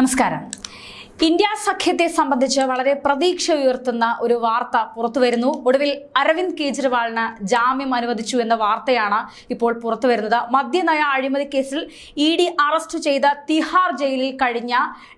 നമസ്കാരം ഇന്ത്യ സഖ്യത്തെ സംബന്ധിച്ച് വളരെ പ്രതീക്ഷ ഉയർത്തുന്ന ഒരു വാർത്ത പുറത്തു വരുന്നു ഒടുവിൽ അരവിന്ദ് കെജ്രിവാളിന് ജാമ്യം അനുവദിച്ചു എന്ന വാർത്തയാണ് ഇപ്പോൾ പുറത്തു വരുന്നത് മദ്യനയ അഴിമതി കേസിൽ ഇ ഡി അറസ്റ്റ് ചെയ്ത തിഹാർ ജയിലിൽ കഴിഞ്ഞ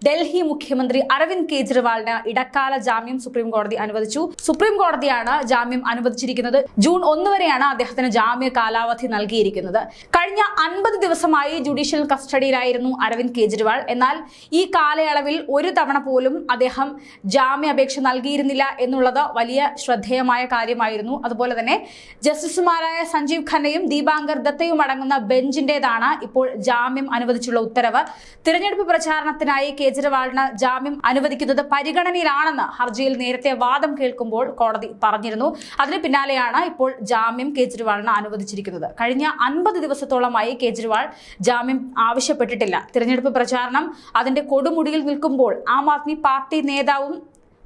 ഡൽഹി മുഖ്യമന്ത്രി അരവിന്ദ് കെജ്രിവാളിന് ഇടക്കാല ജാമ്യം സുപ്രീം കോടതി അനുവദിച്ചു. സുപ്രീം കോടതിയാണ് ജാമ്യം അനുവദിച്ചിരിക്കുന്നത്. ജൂൺ ഒന്ന് വരെയാണ് അദ്ദേഹത്തിന് ജാമ്യ കാലാവധി നൽകിയിരിക്കുന്നത്. കഴിഞ്ഞ അൻപത് ദിവസമായി ജുഡീഷ്യൽ കസ്റ്റഡിയിലായിരുന്നു അരവിന്ദ് കെജ്രിവാൾ. എന്നാൽ ഈ കാലയളവിൽ ഒരു തവണ പോലും അദ്ദേഹം ജാമ്യാപേക്ഷ നൽകിയിരുന്നില്ല എന്നുള്ളത് വലിയ ശ്രദ്ധേയമായ കാര്യമായിരുന്നു. അതുപോലെ തന്നെ ജസ്റ്റിസുമാരായ സഞ്ജീവ് ഖന്നയും ദീപാങ്കർ ദത്തയും അടങ്ങുന്ന ബെഞ്ചിന്റേതാണ് ഇപ്പോൾ ജാമ്യം അനുവദിച്ചുള്ള ഉത്തരവ്. തിരഞ്ഞെടുപ്പ് പ്രചാരണത്തിനായി കേജ്രിവാളിന് ജാമ്യം അനുവദിക്കുന്നത് പരിഗണനയിലാണെന്ന് ഹർജിയിൽ നേരത്തെ വാദം കേൾക്കുമ്പോൾ കോടതി പറഞ്ഞിരുന്നു. അതിന് പിന്നാലെയാണ് ഇപ്പോൾ ജാമ്യം കേജ്രിവാളിന് അനുവദിച്ചിരിക്കുന്നത്. കഴിഞ്ഞ അൻപത് ദിവസത്തോളമായി കേജ്രിവാൾ ജാമ്യം ആവശ്യപ്പെട്ടിട്ടില്ല. തിരഞ്ഞെടുപ്പ് പ്രചാരണം അതിന്റെ കൊടുമുടിയിൽ നിൽക്കുമ്പോൾ ആം ആദ്മി പാർട്ടി നേതാവും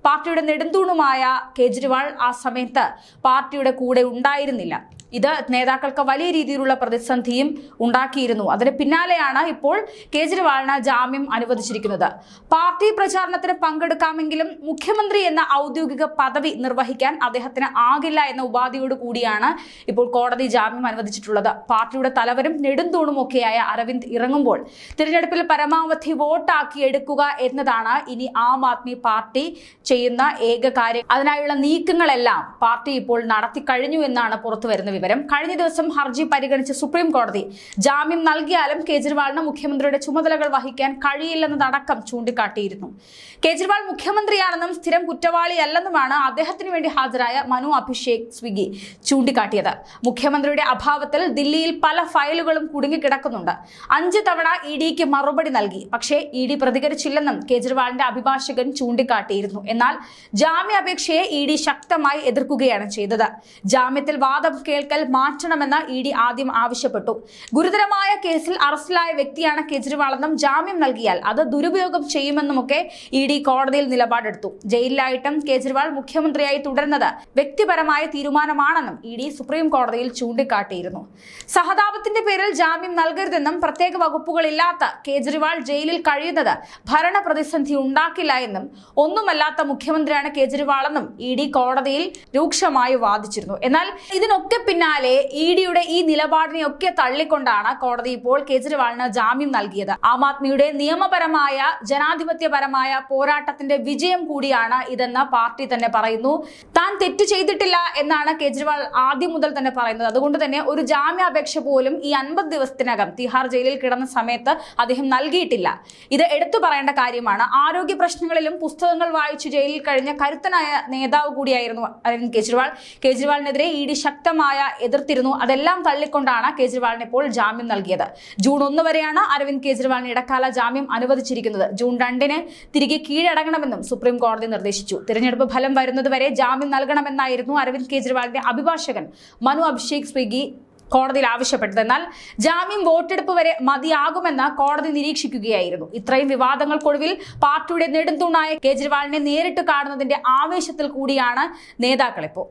പാർട്ടിയുടെ നെടുന്തൂണുമായ കേജ്രിവാൾ ആ സമയത്ത് പാർട്ടിയുടെ കൂടെ ഉണ്ടായിരുന്നില്ല. ഇത് നേതാക്കൾക്ക് വലിയ രീതിയിലുള്ള പ്രതിസന്ധിയും ഉണ്ടാക്കിയിരുന്നു. അതിന് പിന്നാലെയാണ് ഇപ്പോൾ കേജ്രിവാളിന് ജാമ്യം അനുവദിച്ചിരിക്കുന്നത്. പാർട്ടി പ്രചാരണത്തിന് പങ്കെടുക്കാമെങ്കിലും മുഖ്യമന്ത്രി എന്ന ഔദ്യോഗിക പദവി നിർവഹിക്കാൻ അദ്ദേഹത്തിന് ആകില്ല എന്ന ഉപാധിയോട് കൂടിയാണ് ഇപ്പോൾ കോടതി ജാമ്യം അനുവദിച്ചിട്ടുള്ളത്. പാർട്ടിയുടെ തലവരും നെടുന്തൂണുമൊക്കെയായ അരവിന്ദ് ഇറങ്ങുമ്പോൾ തിരഞ്ഞെടുപ്പിൽ പരമാവധി വോട്ടാക്കി എടുക്കുക എന്നതാണ് ഇനി ആം ആദ്മി പാർട്ടി ചെയ്യുന്ന ഏക കാര്യം. അതിനായുള്ള നീക്കങ്ങളെല്ലാം പാർട്ടി ഇപ്പോൾ നടത്തി കഴിഞ്ഞു എന്നാണ് പുറത്തു വരുന്ന വിവരം. കഴിഞ്ഞ ദിവസം ഹർജി പരിഗണിച്ച സുപ്രീം കോടതി ജാമ്യം നൽകിയാലും കേജ്രിവാളിന് മുഖ്യമന്ത്രിയുടെ ചുമതലകൾ വഹിക്കാൻ കഴിയില്ലെന്നതടക്കം ചൂണ്ടിക്കാട്ടിയിരുന്നു. കേജ്രിവാൾ മുഖ്യമന്ത്രിയാണെന്നും സ്ഥിരം കുറ്റവാളിയല്ലെന്നുമാണ് അദ്ദേഹത്തിന് വേണ്ടി ഹാജരായ മനു അഭിഷേക് സ്വിഗി ചൂണ്ടിക്കാട്ടിയത്. മുഖ്യമന്ത്രിയുടെ അഭാവത്തിൽ ദില്ലിയിൽ പല ഫയലുകളും കുടുങ്ങിക്കിടക്കുന്നുണ്ട്. അഞ്ച് തവണ ഇ ഡിക്ക് മറുപടി നൽകി. പക്ഷേ ഇ ഡി പ്രതികരിച്ചില്ലെന്നും കേജ്രിവാളിന്റെ അഭിഭാഷകൻ ചൂണ്ടിക്കാട്ടിയിരുന്നു. എന്നാൽ ജാമ്യാപേക്ഷയെ ഇ ഡി ശക്തമായി എതിർക്കുകയാണ് ചെയ്തത്. ജാമ്യത്തിൽ വാദം കേൾക്കൽ മാറ്റണമെന്ന് ഇ ഡി ആദ്യം ആവശ്യപ്പെട്ടു. ഗുരുതരമായ കേസിൽ അറസ്റ്റിലായ വ്യക്തിയാണ് കേജ്രിവാളെന്നും ജാമ്യം നൽകിയാൽ അത് ദുരുപയോഗം ചെയ്യുമെന്നുമൊക്കെ ഇ ഡി കോടതിയിൽ നിലപാടെടുത്തു. ജയിലിലായിട്ടും കേജ്രിവാൾ മുഖ്യമന്ത്രിയായി തുടരുന്നത് വ്യക്തിപരമായ തീരുമാനമാണെന്നും ഇ ഡി സുപ്രീം കോടതിയിൽ ചൂണ്ടിക്കാട്ടിയിരുന്നു. സഹതാപത്തിന്റെ പേരിൽ ജാമ്യം നൽകരുതെന്നും പ്രത്യേക വകുപ്പുകളില്ലാത്ത കേജ്രിവാൾ ജയിലിൽ കഴിയുന്നത് ഭരണ പ്രതിസന്ധി ഉണ്ടാക്കില്ല എന്നും ഒന്നുമല്ലാത്ത മുഖ്യമന്ത്രിയാണ് കേജ്രിവാളെന്നും ഇ ഡി കോടതിയിൽ രൂക്ഷമായി വാദിച്ചിരുന്നു. എന്നാൽ ഇതിനൊക്കെ പിന്നാലെ ഇ ഡിയുടെ ഈ നിലപാടിനെയൊക്കെ തള്ളിക്കൊണ്ടാണ് കോടതി ഇപ്പോൾ കേജ്രിവാളിന് ജാമ്യം നൽകിയത്. ആം ആദ്മിയുടെ നിയമപരമായ ജനാധിപത്യപരമായ പോരാട്ടത്തിന്റെ വിജയം കൂടിയാണ് ഇതെന്ന് പാർട്ടി തന്നെ പറയുന്നു. താൻ തെറ്റ് ചെയ്തിട്ടില്ല എന്നാണ് കേജ്രിവാൾ ആദ്യം മുതൽ തന്നെ പറയുന്നത്. അതുകൊണ്ട് തന്നെ ഒരു ജാമ്യാപേക്ഷ പോലും ഈ അൻപത് ദിവസത്തിനകം തിഹാർ ജയിലിൽ കിടന്ന സമയത്ത് അദ്ദേഹം നൽകിയിട്ടില്ല. ഇത് എടുത്തു പറയേണ്ട കാര്യമാണ്. ആരോഗ്യ പ്രശ്നങ്ങളിലും പുസ്തകങ്ങൾ വായിച്ചു ജയിലിൽ കഴിഞ്ഞ കരുത്തനായ നേതാവ് കൂടിയായിരുന്നു അരവിന്ദ് കെജ്രിവാൾ. കേജ്രിവാളിനെതിരെ ഇ ഡി ശക്തമായ എതിർത്തിരുന്നു. അതെല്ലാം തള്ളിക്കൊണ്ടാണ് കേജ്രിവാളിന് ഇപ്പോൾ ജാമ്യം നൽകിയത്. ജൂൺ ഒന്ന് വരെയാണ് അരവിന്ദ് കേജ്രിവാളിന് ഇടക്കാല ജാമ്യം അനുവദിച്ചിരിക്കുന്നത്. ജൂൺ രണ്ടിന് തിരികെ കീഴടങ്ങണമെന്നും സുപ്രീം കോടതി നിർദ്ദേശിച്ചു. തിരഞ്ഞെടുപ്പ് ഫലം വരുന്നതുവരെ ജാമ്യം നൽകണമെന്നായിരുന്നു അരവിന്ദ് കേജ്രിവാളിന്റെ അഭിഭാഷകൻ മനു അഭിഷേക് സ്വിഗി കോടതിയിൽ ആവശ്യപ്പെട്ടത്. എന്നാൽ ജാമ്യം വോട്ടെടുപ്പ് വരെ മതിയാകുമെന്ന് കോടതി നിരീക്ഷിക്കുകയായിരുന്നു. ഇത്രയും വിവാദങ്ങൾക്കൊടുവിൽ പാർട്ടിയുടെ നെടുന്തൂണായ കേജ്രിവാളിനെ നേരിട്ട് കാണുന്നതിന്റെ ആവേശത്തിൽ കൂടിയാണ് നേതാക്കളിപ്പോൾ.